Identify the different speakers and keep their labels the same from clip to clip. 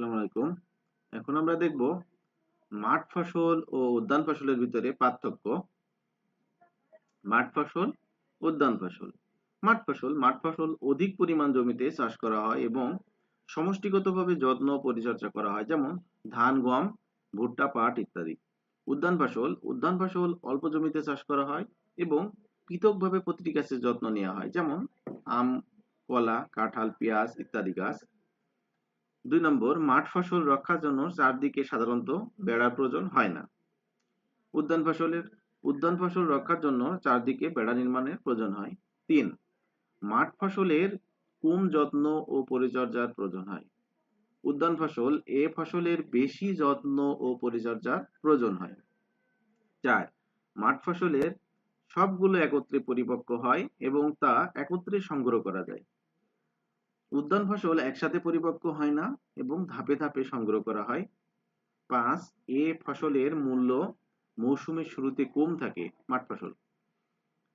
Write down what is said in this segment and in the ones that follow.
Speaker 1: আসসালামু আলাইকুম। এখন আমরা দেখব মাঠ ফসল ও উদ্যান ফসলের ভিতরে পার্থক্য। মাঠ ফসল, উদ্যান ফসল। মাঠ ফসল মাঠ ফসল অধিক পরিমাণ জমিতে চাষ করা হয় এবং সমষ্টিগতভাবে যত্ন পরিচর্যা করা হয়, যেমন ধান, গম, ভুট্টা, পাট ইত্যাদি। উদ্যান ফসল উদ্যান ফসল অল্প জমিতে চাষ করা হয় এবং পৃথকভাবে প্রতিটি গাছের যত্ন নেওয়া হয়, যেমন আম, কলা, কাঁঠাল, পেঁয়াজ ইত্যাদি গাছ। দুই নম্বর, মাঠ ফসল রক্ষার জন্য চারদিকে সাধারণত বেড়ার প্রয়োজন হয় না। উদ্যান ফসলের, উদ্যান ফসল রক্ষার জন্য চারদিকে বেড়া নির্মাণের প্রয়োজন হয়। তিন, মাঠ ফসলের কম যত্ন ও পরিচর্যার প্রয়োজন হয়। উদ্যান ফসল এ ফসলের বেশি যত্ন ও পরিচর্যার প্রয়োজন হয়। চার, মাঠ ফসলের সবগুলো একত্রে পরিপক্ক হয় এবং তা একত্রে সংগ্রহ করা যায়। উদ্যান ফসল একসাথে পরিপক্ক হয় না এবং ধাপে ধাপে সংগ্রহ করা হয়। পাঁচ, এ ফসলের মূল্য মৌসুমের শুরুতে কম থাকে, মাঠ ফসল।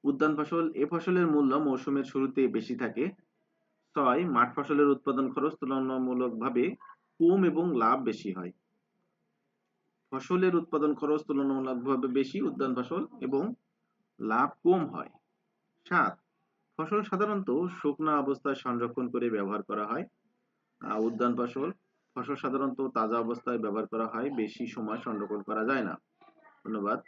Speaker 1: উদ্যান ফসল, এ ফসলের মূল্য মৌসুমের শুরুতে বেশি থাকে। ছয়, মাঠ ফসলের উৎপাদন খরচ তুলনামূলকভাবে কম এবং লাভ বেশি হয়। ফসলের উৎপাদন খরচ তুলনামূলকভাবে বেশি উদ্যান ফসল এবং লাভ কম হয়। সাত ফসল সাধারণত শুকনা অবস্থায় সংরক্ষণ করে ব্যবহার করা হয়। উদ্যান ফসল ফসল সাধারণত তাজা অবস্থায় ব্যবহার করা হয়, বেশি সময় সংরক্ষণ করা যায় না। ধন্যবাদ।